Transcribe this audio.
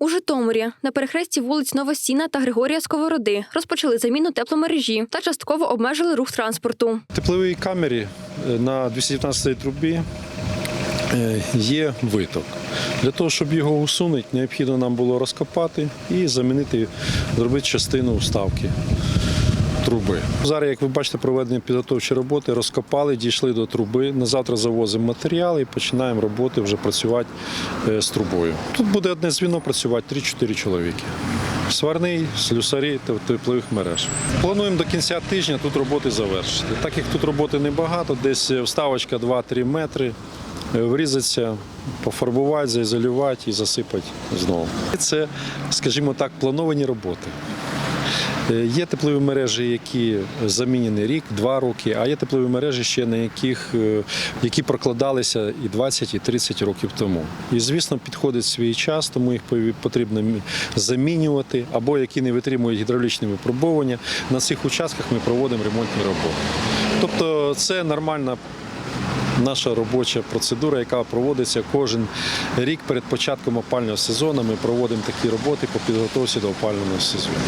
У Житомирі на перехресті вулиць Новосіна та Григорія Сковороди розпочали заміну тепломережі та частково обмежили рух транспорту. Тепловій камері е, на 219 трубі е, є виток. Для того, щоб його усунути, необхідно нам було розкопати і замінити, зробити частину вставки труби. Зараз, як ви бачите, проведені підготовчі роботи, розкопали, дійшли до труби. На завтра завозимо матеріали і починаємо роботи вже працювати е, з трубою. Тут буде одне звіно працювати 3-4 чоловіки. Сварний, слюсарі та теплових мереж. Плануємо до кінця тижня тут роботи завершити. Так як тут роботи небагато, десь вставочка 2-3 метри. е, Врізатися, пофарбувати, заізолювати і засипати знову. Це, скажімо так, плановані роботи. Е, Є теплові мережі, які замінені рік, два роки, а є теплові мережі, ще на яких е, які прокладалися і 20, і 30 років тому. І звісно, підходить свій час, тому їх потрібно замінювати, або які не витримують гідравлічні випробування. На цих участках ми проводимо ремонтні роботи. Тобто, це нормальна. Наша робоча процедура, яка проводиться кожен рік перед початком опального сезону. Ми проводимо такі роботи по підготовці до опального сезону.